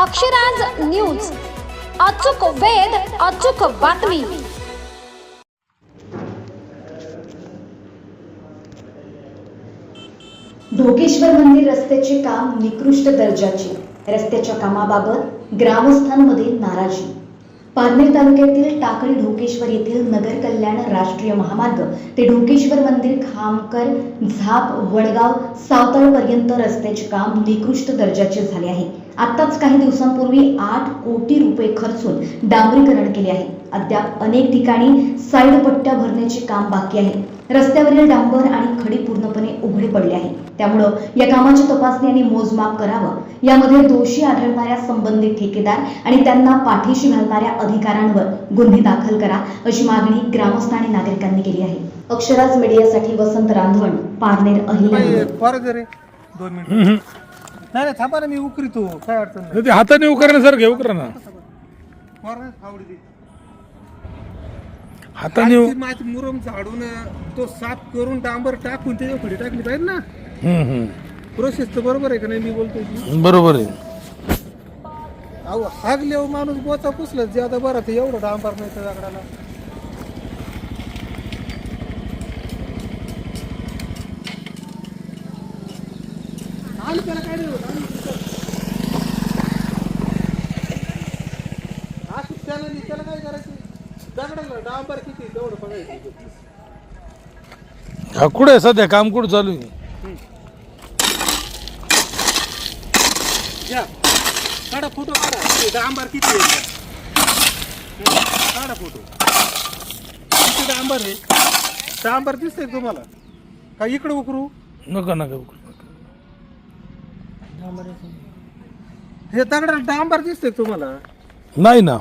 Akshraj news. अचूक वेध अचूक बातमी. ढोकेश्वर मंदिर रस्त्याचे काम निकृष्ट दर्जाचे. रस्त्याच्या कामाबाबत ग्रामस्थांमध्ये नाराजी. पारनेर तालुक्यातील टाकळी ढोकेश्वर येथील नगर कल्याण राष्ट्रीय महामार्ग. ते ढोकेश्वर मंदिर खामकर झाप वडगाव सावताळपर्यंत रस्त्याचे काम निकृष्ट दर्जाचे झाले आहे. आत्ताच काही दिवसांपूर्वी आठ कोटी रुपये खर्चून डांबरीकरण केले आहे. अद्याप अनेक ठिकाणी साईड पट्ट्या भरण्याचे काम बाकी आहे. रस्त्यावरील डांबर आणि खडी पूर्णपणे उघडे पडले आहे. त्यामुळं या कामाची तपासणी आणि मोजमाप करावं यामध्ये दोषी आढळणाऱ्या संबंधित ठेकेदार आणि त्यांना पाठीशी घालणाऱ्या अधिकाऱ्यांवर गुन्हे दाखल करा अशी मागणी ग्रामस्थ आणि नागरिकांनी केली आहे. अक्षराज मीडियासाठी वसंत रांधवण पारनेर रे दोन मिनिट. नाही नाही थांबा ना मी उकरीतो काय अडचण नाही ते हाताने उकरण्यासारखं आहे उकरा ना पोरांना फावडी दे. हाताने माझी मुरम झाडून तो साफ करून डांबर टाकून त्याच्या खडी टाकली पाहिजे ना हम्म, हम्म. प्रोसेस तर बरोबर आहे का नाही मी बोलतोय ती? बरोबर आहे अहो हागले हो माणूस बोचा पुसला जे आता बरं ते एवढं डांबर नाही त्या दगडाला त्याला काय करायचं? डांबर किती तेवढं बघायचं. हा कुठे सध्या? काम कुठं चालू आहे? काढा फोटो काढा. डांबर किती आहे? काढा फोटो. किती डांबर आहे? डांबर दिसतंय तुम्हाला? का इकडे उकरू? नका नका उकरू. हे दगडाला डांबर दिसतंय का तुम्हाला? नाही ना.